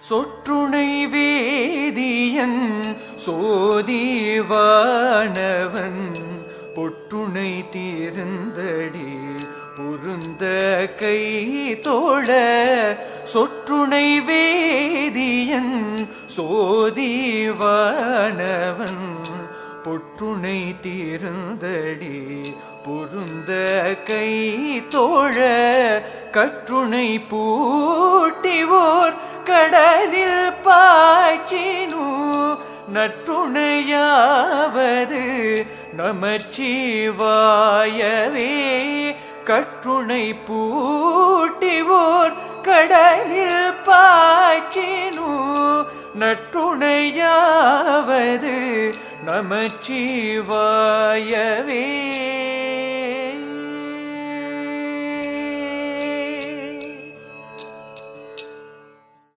சொற்றுணை வேதியன் சோதிவானவன் பொற்றுணை தீர்ந்தடி பொருந்த கை தோழ சொற்றுணை வேதியன் சோதிவானவன் பொற்றுணை தீர்ந்தடி பொருந்த கை தோழ கற்றுணை பூட்டிவோர் கடலில் பாய்ச்சினு நற்றுணையாவது நமச்சிவாயவே. கற்றுணை பூட்டிவோர் கடலில் பாய்ச்சினு நற்றுணையாவது நமச்சிவாயவே.